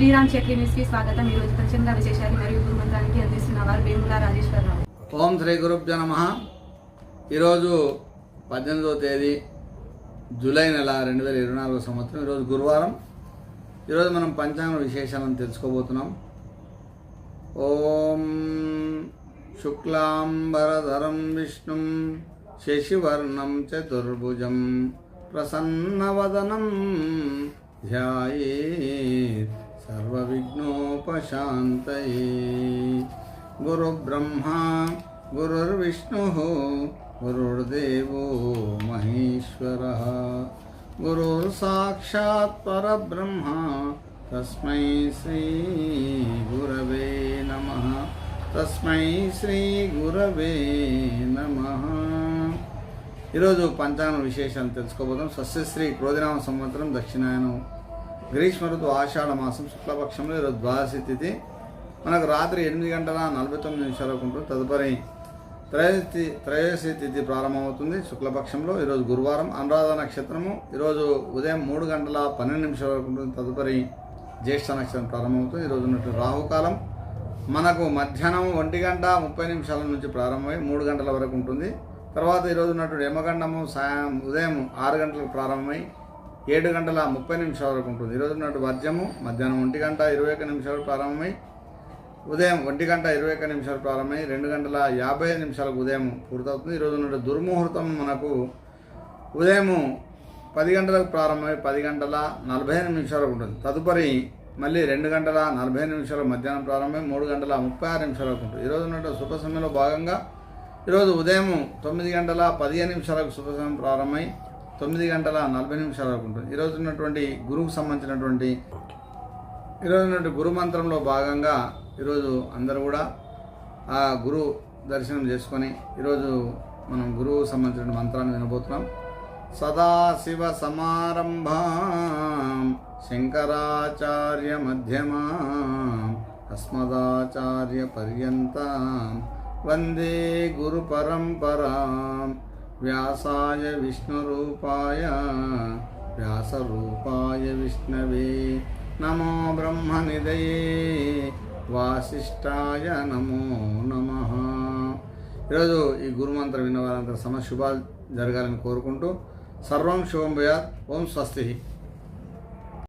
శ్రీరామ్ చెట్లి న్యూస్కి స్వాగతం. ఈ రోజు ప్రచండ విశేషాలు మరియు గురుమంత్రానికి అందిస్తున్న వారు వేముల రాజేశ్వరరావు. ఓం శ్రీ గురుభ్య నమ. ఈరోజు పద్దెనిమిదవ తేదీ జూలై నెల రెండు వేల ఇరవై నాలుగో సంవత్సరం. ఈరోజు గురువారం. ఈరోజు మనం పంచాంగ విశేషాలను తెలుసుకోబోతున్నాం. ఓం శుక్లాంబరధరం విష్ణుం శశివర్ణం చతుర్భుజం ప్రసన్నవదనం ధ్యాయే సర్వవిఘ్నోపశాంతయే. గురుబ్రహ్మా గురుర్విష్ణు గురుర్దేవో మహేశ్వర. గురుర్సాక్షాత్ పరబ్రహ్మ తస్మై శ్రీ గురవే నమ. తస్మై శ్రీ గురవే నమ. ఈరోజు పంచాంగ విశేషాలు తెలుసుకోబోతాం సస్యశ్రీ క్రోధినామ సంవత్సరం దక్షిణాయనం గ్రీష్మ ఋతు ఆషాఢ మాసం శుక్లపక్షంలో ఈరోజు ద్వాదశి తిథి. మనకు రాత్రి ఎనిమిది గంటల నలభై తొమ్మిది నిమిషాలకు ఉంటుంది తదుపరి త్రయోదశి త్రయోదశి తిథి ప్రారంభమవుతుంది. శుక్లపక్షంలో ఈరోజు గురువారం అనురాధ నక్షత్రము ఈరోజు ఉదయం మూడు గంటల పన్నెండు నిమిషాల వరకు ఉంటుంది. తదుపరి జ్యేష్ఠ నక్షత్రం ప్రారంభమవుతుంది. ఈరోజు ఉన్నట్టు రాహుకాలం మనకు మధ్యాహ్నం ఒంటి గంట ముప్పై నిమిషాల నుంచి ప్రారంభమై మూడు గంటల వరకు ఉంటుంది. తర్వాత ఈరోజు ఉన్నట్టు యమగండము సాయం ఉదయం ఆరు గంటలకు ప్రారంభమై ఏడు గంటల ముప్పై నిమిషాల వరకు ఉంటుంది. ఈరోజు నాటి వర్జము మధ్యాహ్నం ఒంటి గంట ఇరవై ఒక్క నిమిషాలు ప్రారంభమై ఉదయం ఒంటి గంట ఇరవై ఒక్క నిమిషాలు ప్రారంభమై రెండు గంటల యాభై ఐదు నిమిషాలకు ఉదయం పూర్తవుతుంది. ఈరోజు నాటి దుర్ముహూర్తం మనకు ఉదయము పది గంటలకు ప్రారంభమై పది గంటల నలభై ఐదు నిమిషాలకు ఉంటుంది. తదుపరి మళ్ళీ రెండు గంటల నలభై నిమిషాలు మధ్యాహ్నం ప్రారంభమై మూడు గంటల ముప్పై ఆరు నిమిషాలకు ఉంటుంది. ఈరోజు నాటి శుభ సమయంలో భాగంగా ఈరోజు ఉదయం తొమ్మిది గంటల పదిహేను నిమిషాలకు శుభ సమయం ప్రారంభమై తొమ్మిది గంటల నలభై నిమిషాల వరకు ఉంటుంది. ఈరోజు ఉన్నటువంటి గురువుకు సంబంధించినటువంటి ఈరోజు ఉన్నటువంటి గురు మంత్రంలో భాగంగా ఈరోజు అందరూ కూడా ఆ గురు దర్శనం చేసుకొని ఈరోజు మనం గురువు సంబంధించిన మంత్రాన్ని వినబోతున్నాం. సదాశివ సమారంభా శంకరాచార్య మధ్యమా అస్మదాచార్య పర్యంతం. వందే గురు పరంపరా. వ్యాసాయ విష్ణురూపాయ వ్యాసరూపాయ విష్ణవే నమో బ్రహ్మనిదయే వాసిష్ఠాయ నమో నమ. ఈరోజు ఈ గురుమంత్రం విన్న వారంతా సమ శుభాలు జరగాలని కోరుకుంటూ సర్వం శుభం భయాత్ ఓం స్వస్తి.